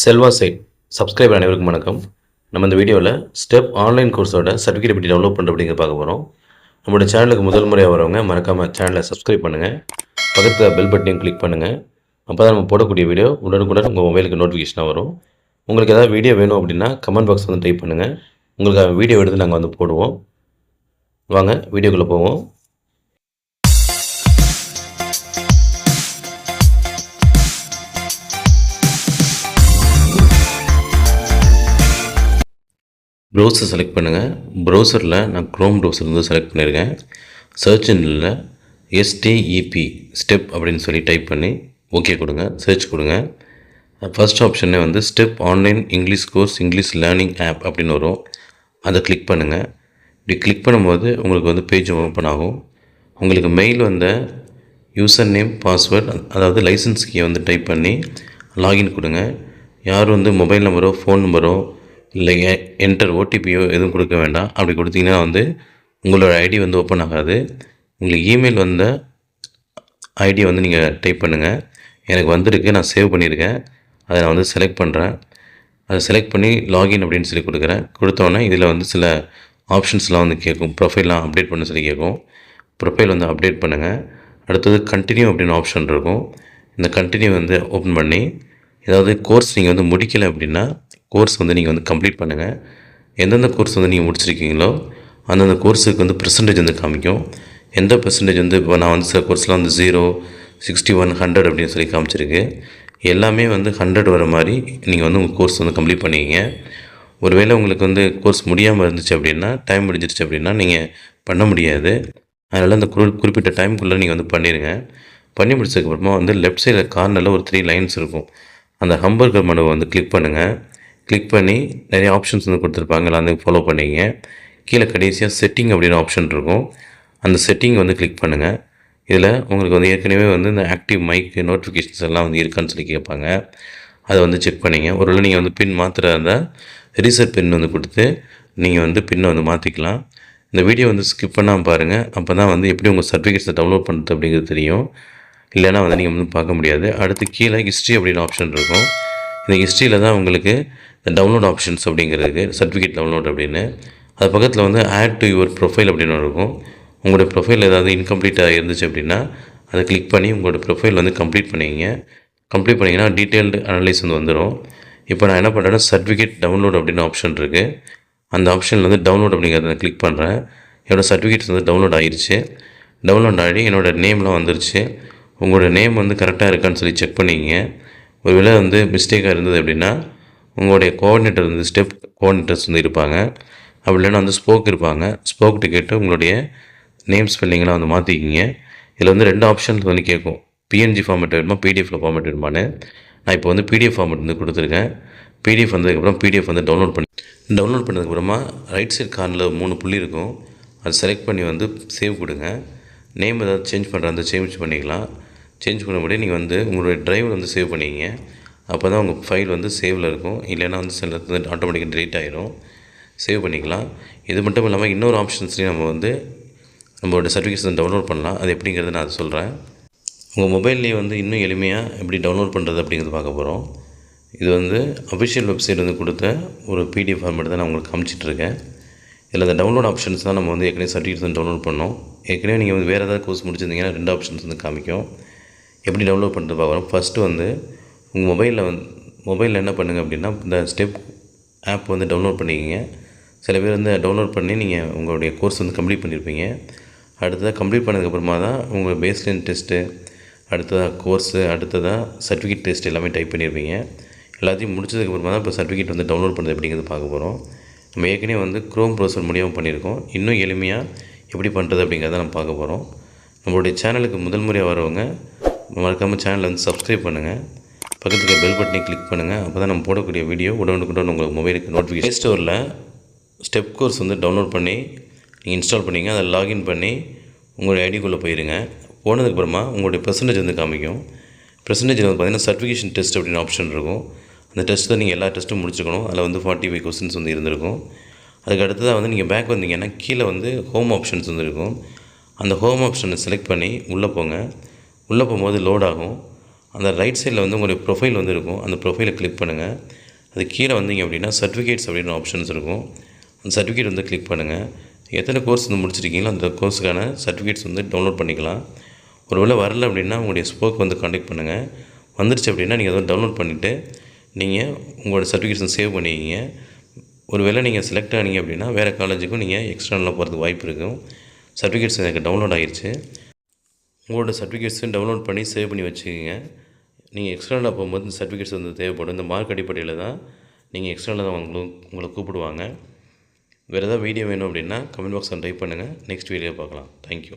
Selva side. Subscriber அனைவருக்கும் வணக்கம். நம்ம இந்த வீடியோவில் ஸ்டெப் ஆன்லைன் கோர்ஸோட சர்டிஃபிகேட் எப்படி டவுன்லோட் பண்ணுறது அப்படிங்கிற பார்க்க போகிறோம் நம்மளோட சேனலுக்கு முதல் முறையாக வரவங்க மறக்காமல் சேனலை சப்ஸ்கிரைப் பண்ணுங்கள் பக்கத்தில் பெல் பட்டனையும் கிளிக் பண்ணுங்கள் அப்போ தான் நம்ம போடக்கூடிய வீடியோ உடனுக்குடன் உங்கள் மொபைலுக்கு நோட்டிஃபிகேஷனாக வரும். உங்களுக்கு ஏதாவது வீடியோ வேணும் அப்படின்னா கமெண்ட் பாக்ஸ் வந்து டைப் பண்ணுங்கள் உங்களுக்கு வீடியோ எடுத்து நாங்கள் வந்து போடுவோம். வாங்க வீடியோக்குள்ளே போவோம். ப்ரௌசர் செலக்ட் பண்ணுங்கள் ப்ரௌசரில் நான் க்ரோம் ப்ரௌசர் வந்து செலக்ட் பண்ணியிருக்கேன். Search இன்ல S T E P step அப்படின்னு சொல்லி டைப் பண்ணி ஓகே கொடுங்க. சர்ச் கொடுங்க. ஃபஸ்ட் ஆப்ஷனே வந்து step online English course English learning app அப்படின்னு வரும். அதை கிளிக் பண்ணுங்கள் இப்படி கிளிக் பண்ணும்போது உங்களுக்கு வந்து பேஜ் ஓப்பன் ஆகும். உங்களுக்கு மெயில் வந்த யூசர் நேம் பாஸ்வேர்ட் அதாவது லைசன்ஸ் கீயை வந்து டைப் பண்ணி லாகின் கொடுங்க. யார் வந்து மொபைல் நம்பரோ ஃபோன் நம்பரோ இல்லை என்டர் ஓடிபியோ எதுவும் கொடுக்க வேண்டாம். அப்படி கொடுத்தீங்கன்னா வந்து உங்களோட ஐடி வந்து ஓப்பன் ஆகாது. உங்களுக்கு இமெயில் வந்த ஐடியை வந்து நீங்கள் டைப் பண்ணுங்கள் எனக்கு வந்திருக்கு நான் சேவ் பண்ணியிருக்கேன். அதை நான் வந்து செலக்ட் பண்ணுறேன் அதை செலக்ட் பண்ணி லாகின் அப்படின்னு சொல்லி கொடுக்குறேன். கொடுத்தோன்னே இதில் வந்து சில ஆப்ஷன்ஸ்லாம் வந்து கேட்கும். ப்ரொஃபைல்லாம் அப்டேட் பண்ண சொல்லி கேட்கும். ப்ரொஃபைல் வந்து அப்டேட் பண்ணுங்கள் அடுத்தது கண்டினியூ அப்படின்னு ஆப்ஷன் இருக்கும். இந்த கண்டினியூ வந்து ஓப்பன் பண்ணி ஏதாவது கோர்ஸ் நீங்கள் வந்து முடிக்கலை அப்படின்னா கோர்ஸ் வந்து நீங்கள் வந்து கம்ப்ளீட் பண்ணுங்கள் எந்தெந்த கோர்ஸ் வந்து நீங்கள் முடிச்சிருக்கீங்களோ அந்தந்த கோர்ஸுக்கு வந்து பெர்சன்டேஜ் வந்து காமிக்கும். எந்த பெர்சன்டேஜ் வந்து இப்போ நான் வந்து சில கோர்ஸ்லாம் வந்து ஜீரோ சிக்ஸ்டி ஒன் ஹண்ட்ரட் அப்படின்னு சொல்லி காமிச்சிருக்கு. எல்லாமே வந்து ஹண்ட்ரட் வர மாதிரி நீங்கள் வந்து உங்கள் கோர்ஸ் வந்து கம்ப்ளீட் பண்ணிக்கிங்க. ஒருவேளை உங்களுக்கு வந்து கோர்ஸ் முடியாமல் இருந்துச்சு அப்படின்னா டைம் முடிஞ்சிருச்சு அப்படின்னா நீங்கள் பண்ண முடியாது. அதனால் அந்த குறி குறிப்பிட்ட டைமுக்குள்ளே நீங்கள் வந்து பண்ணிடுங்க பண்ணி முடிச்சதுக்கப்புறமா வந்து லெஃப்ட் சைடில் கார்னரில் ஒரு த்ரீ லைன்ஸ் இருக்கும். அந்த ஹம்பர்கர் மனுவை வந்து கிளிக் பண்ணுங்கள் கிளிக் பண்ணி நிறைய ஆப்ஷன்ஸ் வந்து கொடுத்துருப்பாங்க. அதை ஃபாலோ பண்ணிங்க. கீழே கடைசியாக செட்டிங் அப்படின்னு ஆப்ஷன் இருக்கும். அந்த செட்டிங் வந்து கிளிக் பண்ணுங்கள் இதில் உங்களுக்கு வந்து ஏற்கனவே வந்து இந்த ஆக்டிவ் மைக் நோட்டிஃபிகேஷன்ஸ் எல்லாம் வந்து இருக்கான்னு சொல்லி கேட்பாங்க. அதை வந்து செக் பண்ணிங்க. ஒருவேளை நீங்கள் வந்து பின் மாத்திரா இருந்தால் ரீசெட் பின் வந்து கொடுத்து நீங்கள் வந்து பின்னை வந்து மாற்றிக்கலாம் இந்த வீடியோ வந்து ஸ்கிப் பண்ணாமல் பாருங்கள் அப்போ தான் வந்து எப்படி உங்கள் சர்டிஃபிகேட்ஸை டவுன்லோட் பண்ணுறது அப்படிங்கிறது தெரியும். இல்லைன்னா வந்து நீங்கள் வந்து பார்க்க முடியாது. அடுத்து கீழே ஹிஸ்ட்ரி அப்படின்னு ஆப்ஷன் இருக்கும். இந்த ஹிஸ்ட்ரியில் தான் உங்களுக்கு இந்த டவுன்லோட் ஆப்ஷன்ஸ் அப்படிங்கிறதுக்கு சர்டிஃபிகேட் டவுன்லோட் அப்படின்னு. அது பக்கத்தில் வந்து ஆட் டு யுவர் ப்ரொஃபைல் அப்படின்னு இருக்கும். உங்களுடைய ப்ரொஃபைல் ஏதாவது இன்கம்ப்ளீட்டாக இருந்துச்சு அப்படின்னா அதை கிளிக் பண்ணி உங்களோட ப்ரொஃபைல் வந்து கம்ப்ளீட் பண்ணிங்க கம்ப்ளீட் பண்ணிங்கன்னா டீட்டெயில்டு அனலைஸ் வந்து வந்துடும் இப்போ நான் என்ன பண்ணுறேன்னா சர்டிஃபிகேட் டவுன்லோட் அப்படின்னு ஆப்ஷன் இருக்குது அந்த ஆப்ஷனில் வந்து டவுன்லோட் அப்படிங்கிறத கிளிக் பண்ணுறேன் என்னோடய சர்டிஃபிகேட்ஸ் வந்து டவுன்லோட் ஆகிருச்சு டவுன்லோட் ஆகி என்னோடய நேம்லாம் வந்துருச்சு. உங்களோட நேம் வந்து கரெக்டாக இருக்கான்னு சொல்லி செக் பண்ணிங்க. ஒருவேளை வந்து மிஸ்டேக்காக இருந்தது அப்படின்னா உங்களுடைய கோஆர்டினேட்டர் வந்து ஸ்டெப் கோஆர்டினேட்டர்ஸ் வந்து இருப்பாங்க. அப்படி இல்லைன்னா வந்து ஸ்போக் இருப்பாங்க. ஸ்போக்கிட்ட கேட்டு உங்களுடைய நேம் ஸ்பெல்லிங்கெலாம் வந்து மாற்றிக்கிங்க இதில் வந்து ரெண்டு ஆப்ஷன்ஸ் வந்து கேட்கும். பிஎன்ஜி ஃபார்மேட் வேணுமா பிடிஎஃபில் ஃபார்மேட் வேணுமான்னு. நான் இப்போ வந்து பிடிஎஃப் ஃபார்மேட் வந்து கொடுத்துருக்கேன். பிடிஎஃப் வந்ததுக்கப்புறம் பிடிஎஃப் வந்து டவுன்லோட் பண்ணி டவுன்லோட் பண்ணதுக்கப்புறமா ரைட் சைட் கார்னில் மூணு புள்ளி இருக்கும். அதை செலக்ட் பண்ணி வந்து சேவ் கொடுங்க. நேம் ஏதாவது சேஞ்ச் பண்ணுற அந்த சேஞ்ச் பண்ணிக்கலாம். சேஞ்ச் பண்ணும்படி நீங்கள் வந்து உங்களுடைய டிரைவர் வந்து சேவ் பண்ணிக்கிங்க. அப்போ தான் உங்கள் ஃபைல் வந்து சேவில் இருக்கும். இல்லைன்னா வந்து சில ஆட்டோமேட்டிக்காக டிலீட் ஆகிரும் சேவ் பண்ணிக்கலாம். இது மட்டும் இல்லாமல் இன்னொரு ஆப்ஷன்ஸ்லேயும் நம்ம வந்து நம்மளோட சர்டிஃபிகேட்ஸ் டவுன்லோட் பண்ணலாம். அது எப்படிங்கிறத நான் சொல்கிறேன் உங்கள் மொபைல்லேயே வந்து இன்னும் எளிமையாக எப்படி டவுன்லோட் பண்ணுறது அப்படிங்கிறது பார்க்க போகிறோம் இது வந்து அஃபிஷியல் வெப்சைட் வந்து கொடுத்த ஒரு பிடிஎஃப் ஃபார்மேட் தான் நான் உங்களுக்கு காமிச்சிட்ருக்கேன் இதில் அந்த டவுன்லோட் ஆப்ஷன்ஸ் தான் நம்ம வந்து ஏற்கனவே சர்டிஃபிகேட்ஸ் டவுன்லோட் பண்ணோம். ஏற்கனவே நீங்கள் வந்து வேறு ஏதாவது கோர்ஸ் முடிச்சிருந்தீங்கன்னா ரெண்டு ஆப்ஷன்ஸ் வந்து காமிக்கும். எப்படி டவுன்லோட் பண்ணுறது பார்க்குறோம் ஃபஸ்ட்டு வந்து உங்கள் மொபைலில் வந்து மொபைலில் என்ன பண்ணுங்கள் அப்படின்னா இந்த ஸ்டெப் ஆப் வந்து டவுன்லோட் பண்ணிக்கிங்க. சில பேர் வந்து டவுன்லோட் பண்ணி நீங்கள் உங்களுடைய கோர்ஸ் வந்து கம்ப்ளீட் பண்ணியிருப்பீங்க அடுத்ததாக கம்ப்ளீட் பண்ணதுக்கப்புறமா தான் உங்கள் பேஸ்லைன் டெஸ்ட்டு அடுத்ததாக கோர்ஸு அடுத்ததாக சர்டிஃபிகேட் டெஸ்ட் எல்லாமே டைப் பண்ணியிருப்பீங்க எல்லாத்தையும் முடிச்சதுக்கப்புறமா தான் இப்போ சர்டிஃபிகேட் வந்து டவுன்லோட் பண்ணுறது அப்படிங்கிறது பார்க்க போகிறோம் நம்ம ஏற்கனவே வந்து க்ரோம் ப்ரௌசர் மூலியமாக பண்ணியிருக்கோம். இன்னும் எளிமையாக எப்படி பண்ணுறது அப்படிங்கிறத நம்ம பார்க்க போகிறோம் நம்மளுடைய சேனலுக்கு முதல் முறையாக வரவங்க மறக்காமல் சேனலை வந்து சப்ஸ்கிரைப் பண்ணுங்கள் பக்கத்தில் பெல் பட்டனை கிளிக் பண்ணுங்கள் அப்போ தான் நம்ம போடக்கூடிய வீடியோ உடனுக்குடன் உங்கள் மொபைலுக்கு நோட்டிஃபிகேஷன் ஸ்டோரில் ஸ்டெப் கோர்ஸ் வந்து டவுன்லோட் பண்ணி நீங்கள் இன்ஸ்டால் பண்ணிங்க அதை லாகின் பண்ணி உங்களுடைய ஐடிக்குள்ளே போயிருங்க. போனதுக்கப்புறமா உங்களுடைய பெர்சன்டேஜ் வந்து காமிக்கும். பெர்சன்டேஜில் வந்து பார்த்தீங்கன்னா சர்டிஃபிகேஷன் டெஸ்ட் அப்படின்னு ஆப்ஷன் இருக்கும். அந்த டெஸ்ட்டில் நீங்கள் எல்லா டெஸ்ட்டும் முடிச்சுக்கணும். அதில் வந்து ஃபார்ட்டி ஃபைவ் கொஸ்டின்ஸ் வந்து இருந்திருக்கும். அதுக்கு அடுத்ததாக வந்து நீங்கள் பேக் வந்தீங்கன்னா கீழே வந்து ஹோம் ஆப்ஷன்ஸ் வந்து இருக்கும். அந்த ஹோம் ஆப்ஷனை செலக்ட் பண்ணி உள்ளே போங்க. உள்ளே போகும்போது லோட் ஆகும். அந்த ரைட் சைடில் வந்து உங்களுடைய ப்ரொஃபைல் வந்து இருக்கும். அந்த ப்ரொஃபைலை கிளிக் பண்ணுங்கள் அது கீழே வந்தீங்க அப்படின்னா சர்டிஃபிகேட்ஸ் அப்படின்னு ஆப்ஷன்ஸ் இருக்கும். அந்த சர்டிஃபிகேட் வந்து கிளிக் பண்ணுங்கள் எத்தனை கோர்ஸ் வந்து முடிச்சிருக்கீங்களோ அந்த கோர்ஸுக்கான சர்டிஃபிகேட்ஸ் வந்து டவுன்லோட் பண்ணிக்கலாம். ஒருவேளை வரல அப்படின்னா உங்களுடைய ஸ்போக் வந்து காண்டாக்ட் பண்ணுங்கள் வந்துருச்சு அப்படின்னா நீங்கள் அதை டவுன்லோட் பண்ணிவிட்டு நீங்கள் உங்களோட சர்டிஃபிகேட்ஸை சேவ் பண்ணிக்கிங்க. ஒருவேளை நீங்கள் செலக்ட் ஆனீங்க அப்படின்னா வேறு காலேஜுக்கும் நீங்கள் எக்ஸ்டர்னலாக போகிறதுக்கு வாய்ப்பு இருக்கும். சர்டிஃபிகேட்ஸ் எனக்கு டவுன்லோட் ஆகிருச்சு உங்களோட சர்டிஃபிகேட்ஸும் டவுன்லோட் பண்ணி சேவ் பண்ணி வச்சுக்கோங்க. நீங்கள் எக்ஸ்டர்னலாக போகும்போது இந்த சர்டிஃபிகேட்ஸ் வந்து தேவைப்படும். இந்த மார்க் அடிப்படையில் தான் நீங்கள் எக்ஸ்டர்னலாக தான் உங்களை உங்களை கூப்பிடுவாங்க. வேறு ஏதாவது வீடியோ வேணும் அப்படின்னா கமெண்ட் பாக்ஸில் டைப் பண்ணுங்கள் நெக்ஸ்ட் வீடியோ பார்க்கலாம். தேங்க்யூ